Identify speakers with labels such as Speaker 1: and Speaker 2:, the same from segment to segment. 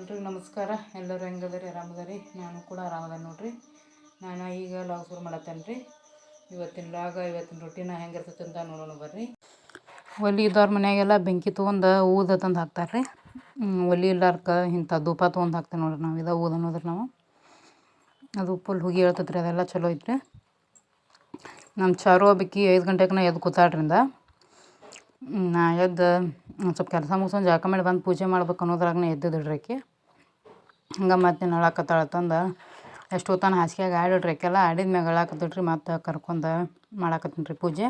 Speaker 1: ಎಲ್ರಿಗೂ ನಮಸ್ಕಾರ. ಎಲ್ಲರೂ ಹೆಂಗದರಿ? ಆರಾಮದರಿ? ನಾನು ಕೂಡ ಆರಾಮದ ನೋಡ್ರಿ. ನಾನು ಈಗ ಲಾಗ್ ಶುರು ಮಾಡತ್ತೇನೆ ರೀ ಇವತ್ತಿನ ಲಾಗ ಇವತ್ತಿನ ರೊಟ್ಟಿನ ಹೆಂಗಿರ್ತೈತೆ ಅಂತ ನೋಡೋಣ ಬರ್ರಿ. ಒಲಿ ಇದ್ದವ್ರ ಮನೆಯಾಗೆಲ್ಲ ಬೆಂಕಿ ತೊಗೊಂಡು ಊದ ತಂದು ಹಾಕ್ತಾರೆ ರೀ ಒಲಿ ಇಲ್ಲಾರ್ಕ ಇಂಥ ಧೂಪ ತೊಗೊಂಡು ಹಾಕ್ತೇವೆ ನೋಡ್ರಿ ನಾವು. ಇದು ಊದ ಅನ್ನೋದ್ರಿ ನಾವು. ಅದು ಫುಲ್ ಹುಗಿ ಹೇಳ್ತೈತೆ ರೀ ಅದೆಲ್ಲ ಚಲೋ ಐತ್ರಿ. ನಮ್ಮ ಚಾರು ಹಬ್ಬಕ್ಕೆ ಐದು ಗಂಟೆಗೆ ಎದ್ದು ಕೂತಾಳ್ರಿಂದ ನಾ ಎದ್ದು, ಒಂದು ಸ್ವಲ್ಪ ಕೆಲಸ ಮುಗಿಸ್ಕೊಂಡು ಜಳಕ ಮಾಡಿ ಬಂದು ಪೂಜೆ ಮಾಡ್ಬೇಕು ಅನ್ನೋದ್ರಾಗನೇ ಎದ್ದಿದ್ದಿಳ್ರಿ ಆಕೆ. ಹಂಗೆ ಮತ್ತೆ ನೀನು ತಂದು. ಎಷ್ಟು ಹೊತ್ತಾನ ಹಾಸಿಗೆಗೆ ಆಡಿಡ್ರಿ ಆಕೆಲ್ಲ ಆಡಿದ ಮ್ಯಾಗ ಅಳಾಕತ್ತಿಳ್ರಿ ಮತ್ತೆ ಕರ್ಕೊಂಡು ಮಾಡಾಕತ್ತೀನಿ ರೀ ಪೂಜೆ.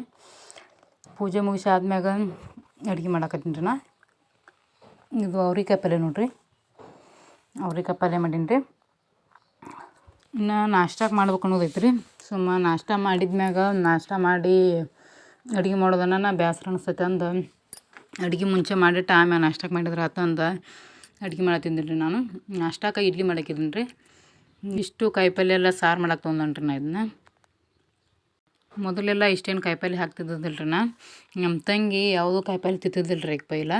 Speaker 1: ಪೂಜೆ ಮುಗಿಸಿ ಆದ್ಮ್ಯಾಗ ಅಡ್ಗೆ ಮಾಡಾಕತ್ತೀನಿ ರೀ ನಾ. ಇದು ಅವ್ರಿಕಾಯಿ ಪಲ್ಯ ನೋಡ್ರಿ. ಅವ್ರಿಕಾಯಿ ಪಲ್ಯ ಮಾಡೀನಿ ರೀ ಇನ್ನು ನಾಷ್ಟಾಕ್ಕೆ ಮಾಡ್ಬೇಕು ಅನ್ನೋದೈತೆ ರೀ ಸುಮ್ಮ ನಾಷ್ಟ ಮಾಡಿದ್ಮ್ಯಾಗ ನಾಷ್ಟ ಮಾಡಿ ಅಡ್ಗೆ ಮಾಡೋದನ್ನ ಬೇಸರ ಅನಿಸ್ತೈತೆ ಅಂದ. ಅಡುಗೆ ಮುಂಚೆ ಮಾಡಿಟ್ಟು ಟೈಮ್ ನಾಷ್ಟಕ್ಕೆ ಮಾಡಿದ್ರೆ ಆತ ಅಂದ. ಅಡ್ಗೆ ಮಾಡತ್ತಿದ್ದೀನಿ ರೀ ನಾನು. ನಾಷ್ಟಕ್ಕೆ ಇಡ್ಲಿ ಮಾಡಾಕಿದ್ದೀನಿ ರೀ. ಇಷ್ಟು ಕಾಯಿಪಲ್ಯ ಎಲ್ಲ ಸಾರು ಮಾಡಕ್ಕೆ ತೊಗೊಂಡ್ರಿ ನಾ ಇದನ್ನ ಮೊದಲೆಲ್ಲ ಇಷ್ಟೇನು ಕಾಯಿಪಲ್ಯ ಹಾಕ್ತಿದ್ದಿಲ್ಲ ರೀ ನಾ. ನಮ್ಮ ತಂಗಿ ಯಾವುದೂ ಕಾಯಿಪಲ್ಯ ತಿಂತಿದ್ದಿಲ್ಲ ರೀ ಈಗ ಪೈಲ.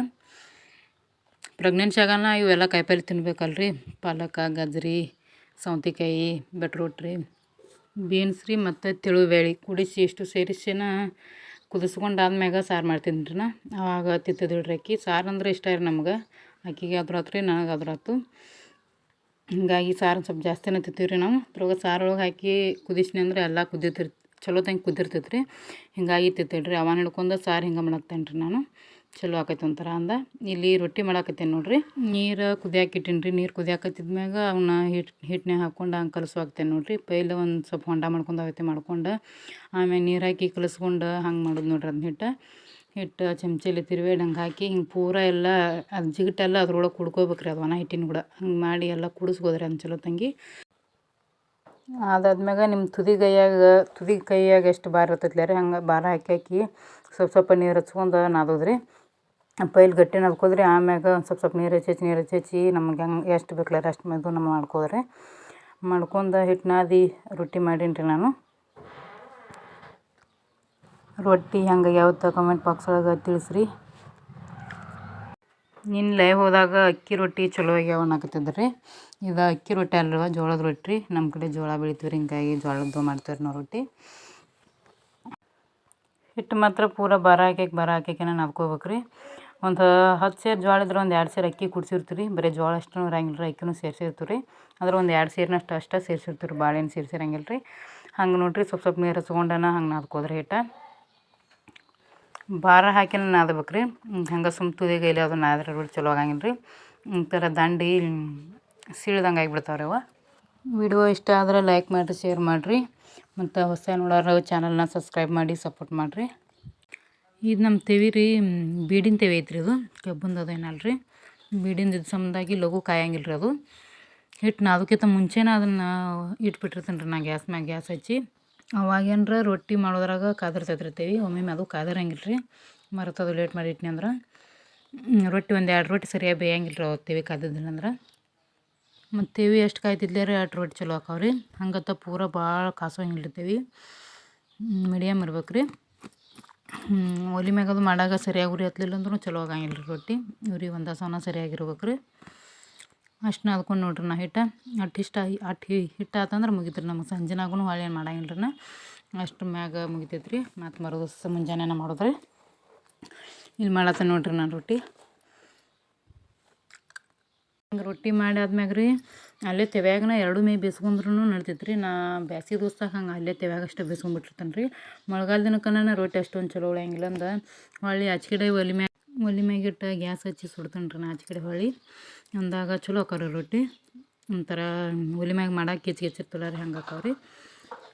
Speaker 1: ಪ್ರೆಗ್ನೆನ್ಸಿ ಆಗಾನ ಇವೆಲ್ಲ ಕಾಯಿಪಲ್ಯ ತಿನ್ಬೇಕಲ್ರಿ. ಪಾಲಕ, ಗಜ್ರಿ, ಸೌತೆಕಾಯಿ ಬೆಟ್ರೋಟ್ರಿ ಬೀನ್ಸ್ ರೀ ಮತ್ತು ತಿಳುಬೇಳೆ ಕುಡಿಸಿ ಇಷ್ಟು ಸೇರಿಸಿನ ಕುದಿಸ್ಕೊಂಡಾದ್ಮ್ಯಾಗ ಸಾರು ಮಾಡ್ತೀನಿ ರೀ ನಾ ಅವಾಗ ತಿಂತಿದ್ದಿಲ್ಲ ಅಕ್ಕಿ. ಸಾರು ಅಂದ್ರೆ ಇಷ್ಟ ರೀ ನಮ್ಗೆ. ಅಕ್ಕಿಗೆ ಆತು ರೀ ನನಗೆ ಅದ್ರ ಆತು. ಹಿಂಗಾಗಿ ಸಾರು ಸ್ವಲ್ಪ ಜಾಸ್ತಿನೇ ತಿಂತೀವಿ ರೀ ನಾವು. ಅದ್ರೊಳಗೆ ಸಾರು ಒಳಗೆ ಹಾಕಿ ಕುದಿಸ್ನಿ ಅಂದ್ರೆ ಎಲ್ಲ ಕುದಿತಿರ್ ಚಲೋ ತಂಗೆ ಕುದ್ದಿರ್ತೈತೆ ರೀ ಹಿಂಗಾಗಿ ತಿಂತೇನೆ ರೀ ಅವನ ಹಿಡ್ಕೊಂಡು ಸಾರು ಹಿಂಗೆ ಮಾಡತ್ತೇನೆ ರೀ ನಾನು. ಚಲೋ ಆಕೈತೆ ಒಂಥರ ಅಂದ. ಇಲ್ಲಿ ರೊಟ್ಟಿ ಮಾಡಾಕತ್ತೇನೆ ನೋಡ್ರಿ. ನೀರು ಕುದಿಯಾಕಿಟ್ಟೀನಿ ರೀ ನೀರು ಕುದಿಯಾಕತ್ತಿದ್ಮ್ಯಾಗ ಅವನ್ನ ಹಿಟ್ ಹಿಟ್ಟನ್ಯಾಗ ಹಾಕ್ಕೊಂಡು ಹಂಗೆ ಕಲಸುವಾಕ್ತೇನೆ ನೋಡ್ರಿ. ಪೈಲೆ ಒಂದು ಸ್ವಲ್ಪ ಹೊಂಡ ಮಾಡ್ಕೊಂಡು ಅವತ್ತೆ ಮಾಡ್ಕೊಂಡು ಆಮೇಲೆ ನೀರು ಹಾಕಿ ಕಲಸ್ಕೊಂಡು ಹಂಗೆ ಮಾಡೋದು ನೋಡ್ರಿ ಅದನ್ನ ಹಿಟ್ಟು. ಹಿಟ್ಟು ಚಮಚೆಲಿ ತಿರುವೇಡಿ ಹಂಗೆ ಹಾಕಿ ಹಿಂಗೆ ಪೂರ ಎಲ್ಲ ಅದು ಜಿಗಟೆಲ್ಲ ಅದ್ರೊಳಗೆ ಕುಡ್ಕೋಬೇಕು ರೀ ಅದು ಒಣ ಹಿಟ್ಟಿನ ಕೂಡ ಹಂಗೆ ಮಾಡಿ ಎಲ್ಲ ಕುಡಿಸ್ಬೋದ್ರಿ ಅದನ್ನ ಚಲೋ ತಂಗಿ. ಅದಾದ್ಮ್ಯಾಗ ನಿಮ್ಮ ತುದಿ ಕೈಯಾಗ ತುದಿ ಕೈಯಾಗ ಎಷ್ಟು ಭಾರ ಇರ್ತೈತಿಲ್ಲ ರೀ ಹಂಗೆ ಭಾರ ಹಾಕಿ ಹಾಕಿ ಸ್ವಲ್ಪ ಸ್ವಲ್ಪ ನೀರು ಹಚ್ಕೊಂಡು ನಾದೋದ್ರಿ. ಪೈಲ್ ಗಟ್ಟಿ ನದ್ಕೋದ್ರಿ ಆಮ್ಯಾಗ ಒಂದು ಸ್ವಲ್ಪ ಸ್ವಲ್ಪ ನೀರು ಹಚ್ಚಿ ನೀರು ಹಚ್ಚಿ ನಮ್ಗೆ ಹೆಂಗೆ ಎಷ್ಟು ಬೇಕಲ್ಲ ಅಷ್ಟು ಮೆದು ನಮ್ಮ ಮಾಡ್ಕೋದ್ರಿ. ಮಾಡ್ಕೊಂಡು ಹಿಟ್ಟು ನಾದಿ ರೊಟ್ಟಿ ಮಾಡೀನಿ ರೀ ನಾನು. ರೊಟ್ಟಿ ಹೆಂಗೆ ಯಾವತ್ತ ಕಮೆಂಟ್ ಬಾಕ್ಸ್ ಒಳಗೆ ತಿಳಿಸ್ರಿ. ನಿನ್ನ ಲೈವ್ ಹೋದಾಗ ಅಕ್ಕಿ ರೊಟ್ಟಿ ಚಲೋ ಆಗ್ಯಾವ ಅನ್ನಕತ್ತಿದ್ರಿ. ರೀ ಇದು ಅಕ್ಕಿ ರೊಟ್ಟಿ ಅಲ್ವ, ಜೋಳದ ರೊಟ್ಟಿ. ನಮ್ಮ ಕಡೆ ಜೋಳ ಬೆಳಿತೀವಿ ರೀ ಹಿಂಗಾಗಿ ಜೋಳದ್ದು ಮಾಡ್ತೀವಿ ನಾವು ರೊಟ್ಟಿ. ಹಿಟ್ಟು ಮಾತ್ರ ಪೂರ ಬರ ಹಾಕಿ ಬರ ಹಾಕ್ಯಾಕೆ ನಾದ್ಕೋಬೇಕು ರೀ ಒಂದು ಹತ್ತು ಸೇರು ಜೋಳ ಇದ್ರೆ ಒಂದು ಎರಡು ಸೇರು ಅಕ್ಕಿ ಕುಡ್ಸಿರ್ತೀವಿ ರೀ. ಬರೀ ಜೋಳ ಅಷ್ಟೂ ಇರಂಗಿಲ್ಲ ರೀ, ಅಕ್ಕಿನೂ ಸೇರಿಸಿರ್ತೀವಿ ರೀ. ಅದ್ರ ಒಂದು ಎರಡು ಸೇರಿನಷ್ಟು ಅಷ್ಟೇ ಸೇರಿಸಿರ್ತೀವಿ ರೀ, ಬಾಳೆಹಣ್ಣು ಸೇರಿಸಿರಂಗಿಲ್ಲ ರೀ. ಹಂಗೆ ನೋಡಿರಿ ಸ್ವಲ್ಪ ಸ್ವಲ್ಪ ನೀರು ಹಚ್ಕೊಂಡನ ಹಂಗೆ ನಾದ್ಕೋದ್ರಿ ಹಿಟ್ಟು. ಭಾರ ಹಾಕಿನ ನಾದಬೇಕು ರೀ. ಹಂಗೆ ಸುಮ್ಮ ಇಲ್ಲಿ ಅದು ನಾದ್ರೆ ಬಿಟ್ಟು ಚಲೋ ಆಗಂಗಿಲ್ಲ ರೀ. ಒಂಥರ ದಂಡಿ ಸೀಳ್ದಂಗೆ ಆಗಿಬಿಡ್ತಾವ್ರಿ ಅವ. ವಿಡಿಯೋ ಇಷ್ಟ ಆದ್ರೆ ಲೈಕ್ ಮಾಡಿರಿ ಶೇರ್ ಮಾಡಿರಿ. ಮತ್ತು ಹೊಸ ನೋಡೋರು ಚಾನಲ್ನ ಸಬ್ಸ್ಕ್ರೈಬ್ ಮಾಡಿ ಸಪೋರ್ಟ್ ಮಾಡಿರಿ. ಇದು ನಮ್ಮ ತೆವಿ ರೀ ಬೀಡಿನ ತೆವಿ ಐತ್ರಿ ಇದು. ಕಬ್ಬಂದು ಅದೇನಲ್ರಿ ಬೀಡಿಂದ ಇದು ಸಂಬಂಧಾಗಿ ಲಘು ಕಾಯಂಗಿಲ್ಲ ರೀ ಅದು. ಹಿಟ್ಟು ನಾದಕ್ಕಿಂತ ಮುಂಚೆನೇ ಅದನ್ನು ಇಟ್ಬಿಟ್ಟಿರ್ತೀನಿ ರೀ ನಾ ಗ್ಯಾಸ್ ಮ್ಯಾಗ ಗ್ಯಾಸ್ ಹಚ್ಚಿ. ಅವಾಗೇನರ ರೊಟ್ಟಿ ಮಾಡೋದ್ರಾಗ ಕಾದಿರ್ತೈತೆ ರೀ ತೆವಿ. ಒಮ್ಮೊಮ್ಮೆ ಅದು ಕಾದಿರಂಗಿಲ್ಲ ರೀ. ಮರ್ತದು ಲೇಟ್ ಮಾಡಿ ಇಟ್ನಿ ಅಂದ್ರೆ. ರೊಟ್ಟಿ ಒಂದು ಎರಡು ರೊಟ್ಟಿ ಸರಿಯಾಗಿ ಬೇಯಂಗಿಲ್ಲ ರೀ ತೆವಿ ಕಾದಿದ್ದಿಲ್ಲ ಅಂದ್ರೆ. ಮತ್ತು ತೆವಿ ಎಷ್ಟು ಕಾಯ್ತಿದ್ಲೇ ರೀ ಎರಡು ರೊಟ್ಟಿ ಚಲೋ ಹಾಕಾವ್ರಿ ಹಂಗತ್ತ ಪೂರ ಭಾಳ ಕಾಸೋಂಗಿಲ್ಲ ತೆವಿ. ಮೀಡಿಯಮ್ ಇರ್ಬೇಕು ರೀ ಒಲೆ ಮ್ಯಾಗ ಅದು ಮಾಡಾಗ ಸರಿಯಾಗಿ ಉರಿ ಹತ್ತಲಿಲ್ಲ ಅಂದ್ರೂ ಚಲೋ ಆಗಂಗಿಲ್ಲ ರೀ ರೊಟ್ಟಿ. ಉರಿ ಒಂದು ಸೌನ ಸರಿಯಾಗಿರ್ಬೇಕು ರೀ. ಅಷ್ಟು ನಾದ್ಕೊಂಡು ನೋಡ್ರಿ ನಾ ಹಿಟ್ಟು. ಅಷ್ಟು ಇಷ್ಟ ಅಷ್ಟು ಹಿಟ್ಟು ಆತಂದ್ರೆ ಮುಗಿತ್ರಿ ನಮಗೆ ಸಂಜೆನಾಗೂ ಹೊಳ್ಳಿ ಏನು ಮಾಡಂಗಿಲ್ಲ ರೀ ನಾ. ಅಷ್ಟು ಮ್ಯಾಗ ಮುಗಿತೈತೆ ರೀ ಮತ್ತು ಮರು ದಿವಸ ಮುಂಜಾನೆ ಮಾಡಿದ್ರಿ. ಇಲ್ಲಿ ಮಾಡತ್ತೆ ನೋಡ್ರಿ ನಾನು ರೊಟ್ಟಿ. ರೊಟ್ಟಿ ಮಾಡಿ ಆದ್ಮ್ಯಾಗ ರೀ ಅಲ್ಲೇ ತೆವ್ಯಾಗನ ಎರಡು ಮೇ ಬೇಸ್ಕೊಂಡ್ರೂ ನಡ್ತೈತೆ ರೀ ನಾ ಬ್ಯಾಸಿಗೆ ದೋಸ್ತಾಗ ಹಂಗೆ ಅಲ್ಲೇ ತೆವ್ಯಾಗ ಅಷ್ಟೇ ಬೇಸ್ಕೊಂಡ್ಬಿಟ್ಟಿರ್ತಾನೆ ರೀ ಮಳೆಗಾಲ ರೊಟ್ಟಿ ಅಷ್ಟೊಂದು ಚಲೋ ಉಳಿಯಂಗಿಲ್ಲ ಅಂದ. ಹೊಳ್ಳಿ ಆಚೆ ಒಲಿ ಮ್ಯಾಗ, ಒಲಿ ಮ್ಯಾಗಿಟ್ಟು ಗ್ಯಾಸ್ ಹಚ್ಚಿ ಸುಡ್ತಾನೆ ರೀ ನಾ ಆಚೆಕಡೆ ಹೊಳ್ಳಿ. ಅಂದಾಗ ಚಲೋ ಅಕ್ಕವ್ರಿ ರೊಟ್ಟಿ. ಒಂಥರ ಒಲಿ ಮ್ಯಾಗ ಮಾಡಕ್ಕೆ ಕೆಚ್ಚಿ ಕೆಚ್ಚಿರ್ತಲ್ಲ ರೀ ಹಂಗೆ ರೀ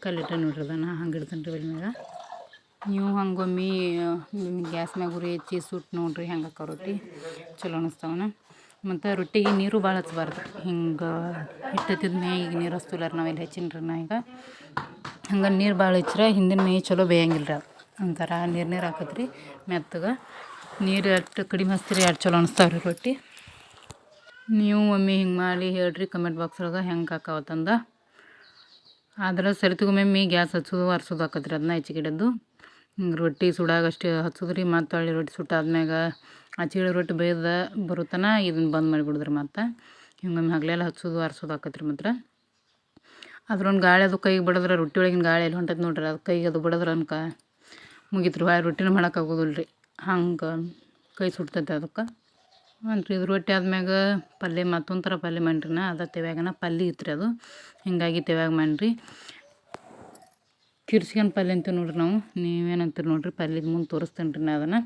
Speaker 1: ಕಲ್ಲಿಟ್ಟ ನೋಡ್ರಿ ನಾ ಹಂಗೆ ಇಡ್ತೇನೆ ರೀ ಒಲಿ ಮ್ಯಾಗ. ನೀವು ಹಂಗೊಮ್ಮೆ, ಗ್ಯಾಸ್ ಮ್ಯಾಗ ಉರಿ ಹೆಚ್ಚಿ ಸುಟ್ಟು ನೋಡ್ರಿ ಹೆಂಗೆ ಹಾಕೋ ರೊಟ್ಟಿ. ಚಲೋ ಅನಿಸ್ತಾವನ. ಮತ್ತು ರೊಟ್ಟಿಗೆ ನೀರು ಭಾಳ ಹಚ್ಬಾರ್ದು. ಹಿಂಗೆ ಹಿಟ್ಟು ಮೇ ಈಗ ನೀರು ಹಚ್ತಿಲ್ಲ ರೀ ನಾವೆಲ್ಲಿ ಹೆಚ್ಚಿನ ನಾ ಈಗ. ಹಂಗೆ ನೀರು ಭಾಳ ಹೆಚ್ಚರ ಹಿಂದಿನ ಮೇ ಚಲೋ ಬೇಯಂಗಿಲ್ಲ ರೀ ಒಂಥರ ನೀರು ನೀರು ಹಾಕತ್ರಿ ಮೆತ್ತಗೆ. ನೀರು ಎಷ್ಟು ಕಡಿಮೆ ಹಚ್ತೀರಿ ಎಷ್ಟು ಚಲೋ ಅನಿಸ್ತಾವೆ ರೀ ರೊಟ್ಟಿ. ನೀವು ಒಮ್ಮೆ ಹಿಂಗೆ ಮಾಡಿ ಹೇಳ್ರಿ ಕಮೆಂಟ್ ಬಾಕ್ಸ್ ಒಳಗೆ ಹೆಂಗೆ ಹಾಕಾವತ್ತಂದ ಆದ್ರೆ ಸರಿತಿಗೊಮ್ಮೆ ಗ್ಯಾಸ್ ಹಚ್ಚೋದು ಒರ್ಸೋದು ಹಾಕತ್ರಿ ಅದನ್ನ ಹೆಚ್ಚಿಗಿಡದ್ದು ಹಿಂಗೆ ರೊಟ್ಟಿ ಸುಡಾಗಷ್ಟೇ ಹಚ್ಚೋದ್ರಿ ಮತ್ತು ಹೊಳ್ಳಿ ರೊಟ್ಟಿ ಸುಟ್ಟಾದ್ಮ್ಯಾಗ ಆಚೆ ರೊಟ್ಟಿ ಬೇಯ್ದು ಬರುತ್ತನ ಇದನ್ನು ಬಂದ್ ಮಾಡಿಬಿಡಿದ್ರಿ ಮತ್ತು. ಹಿಂಗೊಮ್ಮೆ ಹಗಲೆಲ್ಲ ಹಚ್ಚೋದು, ಆರಿಸೋದು ಆಕತ್ರಿ ಮಾತ್ರ. ಅದ್ರೊಂದು ಗಾಳಿ ಅದು ಕೈಗೆ ಬಿಡಿದ್ರೆ, ರೊಟ್ಟಿ ಒಳಗಿನ ಗಾಳಿ ಎಲ್ಲಿ ಹೊಂಟೈತೆ ನೋಡ್ರಿ, ಅದು ಕೈಗೆ ಅದು ಬಡದ್ರೆ ಅನ್ಕ ಮುಗೀತು ರೀ ರೊಟ್ಟಿನ ಮಾಡೋಕ್ಕಾಗೋದಿಲ್ಲ ರೀ ಹಂಗೆ ಕೈ ಸುಡ್ತೈತೆ ಅದಕ್ಕೆ ಅಂದ್ರೆ ಇದು ರೊಟ್ಟಿ ಆದ್ಮ್ಯಾಗ ಪಲ್ಯ ಮತ್ತೊಂಥರ ಥರ ಪಲ್ಯ ಮಾಡ್ರಿ ಅದ ತೆವ್ಯಾಗನ ಪಲ್ಯ ಇತ್ತು ಅದು. ಹಿಂಗಾಗಿ ತೆವ್ಯಾಗ ಮಾಡ್ರಿ. ಕಿರ್ಸ್ಕೊಂಡು ಪಲ್ಯ ಅಂತೀವಿ ನೋಡ್ರಿ ನಾವು. ನೀವೇನಂತೀರಿ ನೋಡ್ರಿ, ಪಲ್ಯದ ಮುಂದೆ ತೋರಿಸ್ತೇನೆ ರೀ ನಾ ಅದನ್ನು.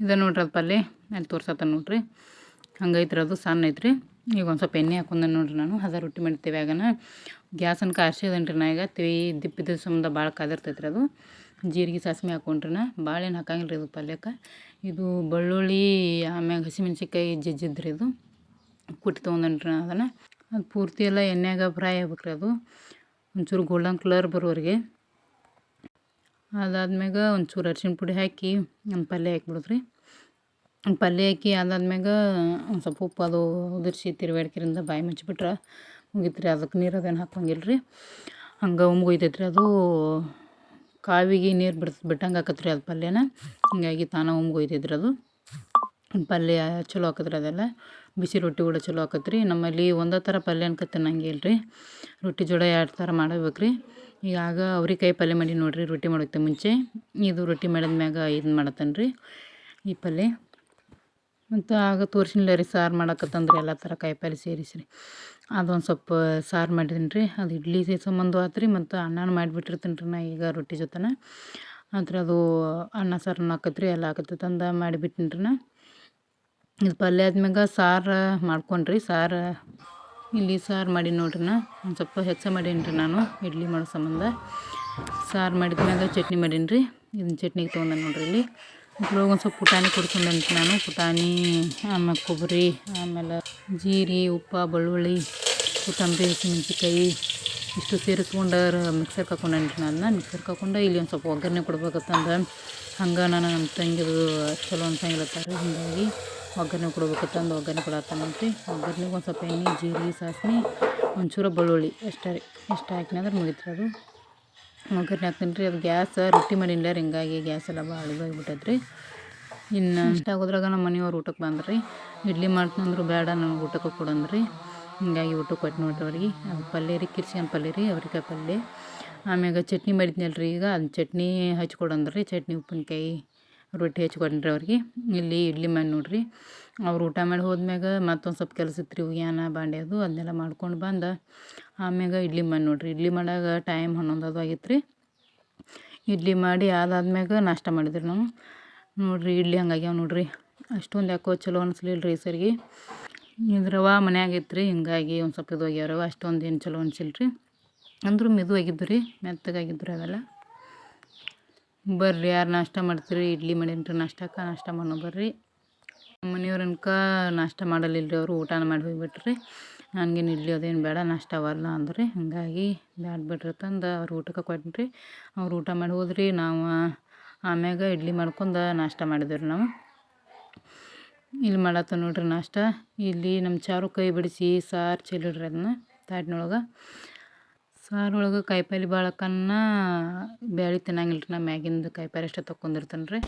Speaker 1: ಇದು ನೋಡ್ರಿ ಅದು ಪಲ್ಯ ಅಲ್ಲಿ ತೋರ್ಸತ್ತ ನೋಡ್ರಿ. ಹಂಗೈತ್ರಿ ಅದು ಸಣ್ಣ ಐತ್ರಿ ಈಗ ಒಂದು ಸ್ವಲ್ಪ ಎಣ್ಣೆ ಹಾಕೊಂಡೆ ನೋಡ್ರಿ ನಾನು. ಹದ ರೊಟ್ಟಿ ಮಾಡ್ತೇವೆ ಆಗನ ಗ್ಯಾಸನ್ನು ಕಾರ್ಸಿದ್ರಿ ನಾ ಈಗ. ತಿವಿ ದಿಪ್ಪಿದ ಸಂಬಂಧ ಭಾಳ ಕಾದಿರ್ತೈತ್ರಿ ಅದು. ಜೀರಿಗೆ ಸಾಸಿವೆ ಹಾಕೊಂಡ್ರಿ ನಾ. ಭಾಳ ಏನು ಹಾಕಂಗಿಲ್ಲ ರೀ ಇದು ಪಲ್ಯಕ್ಕೆ. ಇದು ಬೆಳ್ಳುಳ್ಳಿ, ಆಮ್ಯಾಗ ಹಸಿಮೆಣ್ಸಿನ್ಕಾಯಿ ಜಜ್ಜಿದ್ರಿ ಇದು. ಕುಟ್ಟಿ ತೊಗೊಂಡ್ರಿ ನಾ ಅದನ್ನು. ಅದು ಪೂರ್ತಿ ಎಲ್ಲ ಎಣ್ಣೆಯಾಗ ಫ್ರೈ ಆಗ್ಬೇಕು ರೀ ಅದು. ಒಂಚೂರು ಗೋಲ್ಡನ್ ಕಲರ್ ಬರೋವರೆಗೆ ಅದಾದ್ಮ್ಯಾಗ ಒಂಚೂರು ಅರ್ಶಿನ ಪುಡಿ ಹಾಕಿ, ಒಂದು ಪಲ್ಯ ಹಾಕ್ಬಿಡೋದ್ರಿ. ಪಲ್ಯ ಹಾಕಿ ಅದಾದ್ಮ್ಯಾಗ ಒಂದು ಸ್ವಲ್ಪ ಉಪ್ಪು ಅದು ಉದುರಿಸಿ ತಿರುವಾಡ್ಕಿರಿಂದ ಬಾಯಿ ಮುಚ್ಚಿಬಿಟ್ರೆ ಮುಗಿತ್ರಿ. ಅದಕ್ಕೆ ನೀರು ಅದೇನು ಹಾಕಂಗಿಲ್ಲ ರೀ ಹಂಗೆ ಉಮ್ಗೊಯ್ತೈತ್ರಿ. ಅದು ಕಾವಿಗೆ ನೀರು ಬಿಡ್ಸ್, ಬಿಟ್ಟಂಗೆ ಹಾಕತ್ರಿ ಅದು ಪಲ್ಯನ. ಹಿಂಗಾಗಿ ತಾನೇ ಉಮ್ಗೊಯ್ತೈತ್ರಿ ಅದು. ಪಲ್ಯ ಚಲೋ ಆಕತ್ರಿ ಅದೆಲ್ಲ. ಬಿಸಿ ರೊಟ್ಟಿ ಕೂಡ ಚಲೋ ಹಾಕತ್ರಿ. ನಮ್ಮಲ್ಲಿ ಒಂದೇ ಥರ ಪಲ್ಯ ಅನ್ಕತ್ತೆ ನಂಗೆ ರೀ ರೊಟ್ಟಿ ಜೋಡ ಎರಡು ಥರ ಮಾಡಬೇಕು ರೀ ಈಗ ಅವ್ರಿಕಾಯಿ ಪಲ್ಯ ಮಾಡಿ ನೋಡಿರಿ, ರೊಟ್ಟಿ ಮಾಡೋಕ್ಕೆ ಮುಂಚೆ. ಇದು ರೊಟ್ಟಿ ಮಾಡಿದ್ಮ್ಯಾಗ ಇದು ಮಾಡತ್ತೇನೆ ರೀ ಈ ಪಲ್ಯ. ಮತ್ತು ಆಗ ತೋರಿಸಿಲ್ಲ ರೀ ಸಾರು ಮಾಡಕತ್ತಂದ್ರೆ ಎಲ್ಲ ಥರ ಕಾಯಿಪಲ್ಲೆ ಸೇರಿಸಿ ರೀ ಅದೊಂದು ಸ್ವಲ್ಪ ಸಾರು ಮಾಡಿದ್ದೀನಿ ರೀ, ಅದು ಇಡ್ಲಿ ಸಂಬಂಧ ಆತು ರೀ, ಮತ್ತು ಅನ್ನನೂ ಮಾಡಿಬಿಟ್ಟಿರ್ತೀನಿ ರೀ ನಾ ಈಗ ರೊಟ್ಟಿ ಜೊತೆನ. ಆದ್ರೆ ಅದು ಅನ್ನ ಸಾರನ್ನ ಹಾಕತ್ರಿ ಎಲ್ಲ ತಂದ ಮಾಡಿಬಿಟ್ಟಿನಿ ರೀ ನಾ. ಇದು ಪಲ್ಯ ಆದ್ಮ್ಯಾಗ ಸಾರು ಮಾಡ್ಕೊಂಡ್ರಿ, ಸಾರು ಇಲ್ಲಿ ಸಾರು ಮಾಡಿ ನೋಡ್ರಿ ಒಂದು ಸ್ವಲ್ಪ ಹೆಚ್ಚ ಮಾಡೀನಿ ರೀ ನಾನು, ಇಡ್ಲಿ ಮಾಡೋ ಸಂಬಂಧ. ಸಾರು ಮಾಡಿದ್ಮ್ಯಾಗ ಚಟ್ನಿ ಮಾಡೀನಿ ರೀ. ಇದನ್ನ ಚಟ್ನಿಗೆ ತೊಗೊಂಡೆ ನೋಡ್ರಿ ಇಲ್ಲಿ. ಇದ್ರೊಳಗೆ ಒಂದು ಸ್ವಲ್ಪ ಪುಟಾಣಿ ಕುಡ್ಕೊಂಡೇನಿ ನಾನು. ಪುಟಾಣಿ, ಆಮೇಲೆ ಕೊಬ್ಬರಿ ಆಮೇಲೆ ಜೀರಿ, ಉಪ್ಪು, ಬೆಳ್ಳುಳ್ಳಿ, ಕೊತ್ತಂಬರಿ ಹಸಿಮೆಣ್ಸಿಕಾಯಿ ಇಷ್ಟು ಸೇರಿಸ್ಕೊಂಡು ಮಿಕ್ಸರ್ ಹಾಕೊಂಡೇನಿ ರೀ ನಾನು. ಮಿಕ್ಸರ್ ಹಾಕೊಂಡು ಇಲ್ಲಿ ಒಂದು ಸ್ವಲ್ಪ ಒಗ್ಗರಣೆ ಕೊಡ್ಬೇಕಂತಂದ್ರೆ ಹಂಗೆ ನಾನು ನಮ್ಮ ತಂಗಿದು ಚಲೋ ಅಂತಂಗಿಲ್ಲ ಹೀಗಾಗಿ ಒಗ್ಗರಣೆ ಕೊಡ್ಬೇಕಂತಂದು ಒಗ್ಗರಣೆ ಕೊಡತ್ತಾನಂತ್ರಿ ಒಗ್ಗರಣೆಗೆ ಒಂದು ಸ್ವಲ್ಪ ಎಣ್ಣೆ, ಜೀರಿಗೆ ಸಾಸ್ನಿ ಒಂಚೂರು ಬೆಳ್ಳುಳ್ಳಿ ಅಷ್ಟೇ ರೀ. ಇಷ್ಟು ಹಾಕಿನ ಅಂದ್ರೆ ಮುಗೀತು ರೀ ಅದು. ಒಗ್ಗರಣೆ ಹಾಕ್ತೀನಿ ರೀ ಅದು ಗ್ಯಾಸ್ ರೊಟ್ಟಿ ಮಾಡಿಲ್ಲ ರೀ, ಹಿಂಗಾಗಿ ಗ್ಯಾಸ್ ಎಲ್ಲ ಭಾಳ ಇದಾಗಿಬಿಟ್ಟೈತೆ ರೀ ಇನ್ನು ಇಷ್ಟ ಆಗೋದ್ರಾಗ ನಮ್ಮ ಮನೆಯವ್ರು ಊಟಕ್ಕೆ ಬಂದ್ರಿ. ಇಡ್ಲಿ ಮಾಡ್ತಂದ್ರು ಬೇಡ ನನಗೆ ಊಟಕ್ಕೆ ಕೊಡಂದ್ರಿ. ಹಿಂಗಾಗಿ ಊಟಕ್ಕೆ ಕೊಟ್ಟು ನೋಡ್ರಿ ಅವ್ರಿಗೆ ಅದು ಪಲ್ಯ ರೀ, ಕಿರ್ಸಿಯನ್ ಪಲ್ಯ ರೀ, ಅವ್ರಿಕಾಯಿ ಪಲ್ಯ. ಆಮ್ಯಾಗ ಚಟ್ನಿ ಮಾಡಿದ್ನಲ್ರಿ ಈಗ, ಅದು ಚಟ್ನಿ ಹಚ್ಕೊಡಂದ್ರಿ, ಚಟ್ನಿ ಉಪ್ಪಿನಕಾಯಿ. ರೊಟ್ಟಿ ಹಚ್ಕೊಂಡ್ರಿ ಅವ್ರಿಗೆ. ಇಲ್ಲಿ ಇಡ್ಲಿ ಮಾಡಿ ನೋಡ್ರಿ. ಅವ್ರು ಊಟ ಮಾಡಿ ಹೋದ್ಮ್ಯಾಗ ಮತ್ತೊಂದು ಸ್ವಲ್ಪ ಕೆಲಸ ಇತ್ತು ರೀ ಬಾಂಡೆ ಅದು ಅದನ್ನೆಲ್ಲ ಮಾಡ್ಕೊಂಡು ಬಂದು ಆಮ್ಯಾಗ ಇಡ್ಲಿ ಮಾಡಿ ನೋಡ್ರಿ. ಇಡ್ಲಿ ಮಾಡಾಗ ಟೈಮ್ ಹನ್ನೊಂದು ಅದು ಆಗಿತ್ತು ರೀ ಇಡ್ಲಿ ಮಾಡಿ ಅದಾದ್ಮ್ಯಾಗ ನಾಷ್ಟ ಮಾಡಿದ್ರಿ ನಾವು. ನೋಡ್ರಿ ಇಡ್ಲಿ ಹಂಗಾಗ್ಯಾವ ನೋಡ್ರಿ. ಅಷ್ಟೊಂದು ಯಾಕೋ ಚಲೋ ಅನಿಸ್ಲಿಲ್ಲ ರೀ ಸರಿಗೆ. ಇದ್ರವ ಮನ್ಯಾಗ ಇತ್ತು ರೀ ಹಿಂಗಾಗಿ ಒಂದು ಸ್ವಲ್ಪ ಇದು ಆಗ್ಯಾವ ರವೆ. ಅಷ್ಟೊಂದು ಏನು ಚಲೋ ಅನ್ಸಿಲ್ಲ ರೀ ಅಂದ್ರೂ ಮೆದು ಆಗಿದ್ದು ರೀ ಮೆತ್ತಗಾಗಿದ್ದು ರೀ ಅವೆಲ್ಲ. ಬರ್ರಿ ಯಾರು ನಾಷ್ಟ ಮಾಡ್ತೀರಿ? ಇಡ್ಲಿ ಮಾಡಿನ್ರಿ, ನಾಷ್ಟಕ್ಕೆ ನಾಷ್ಟ ಮಾಡೋ ಬರ್ರಿ. ಮನೆಯವ್ರ ನಾಷ್ಟ ಮಾಡಲಿಲ್ಲ ರೀ ಅವರು, ಊಟನ ಮಾಡಿ ಹೋಗಿಬಿಟ್ರಿ. ನನಗೇನು ಇಡ್ಲಿ ಅದೇನು ಬೇಡ, ನಾಷ್ಟ ಅವಲ್ಲ ಅಂದ್ರಿ. ಹಾಗಾಗಿ ಬ್ಯಾಡ ಬಿಡ್ರಿ ತಂದು, ಅವ್ರು ಊಟಕ್ಕೆ ಕೊಟ್ರಿ ಅವ್ರು ಊಟ ಮಾಡಿ ಹೋದ್ರಿ, ನಾವು ಆಮ್ಯಾಗ ಇಡ್ಲಿ ಮಾಡ್ಕೊಂಡು ನಾಷ್ಟ ಮಾಡಿದೇವೆ ರೀ ನಾವು. ಇಲ್ಲಿ ಮಾಡತ್ತ ನೋಡ್ರಿ ನಾಷ್ಟ. ಇಲ್ಲಿ ನಮ್ಮ ಚಾರು ಕೈ ಬಿಡಿಸಿ ಸಾರು ಚೆಲ್ಲಿಡ್ರಿ ಅದನ್ನ ತಾಟಿನೊಳಗೆ. ಸಾರೊಳಗೆ ಕಾಯಿಪಲ್ಲೆ ಬಾಳಕನ್ನ ಬ್ಯಾಳಿ ತಿನ್ನಂಗಿಲ್ಲ ರೀ ನಾ ಮ್ಯಾಗಿಂದು ಕಾಯಿಪಲ್ಲೆ ಅಷ್ಟೇ ತೊಗೊಂಡಿರ್ತಾನೆ ರೀ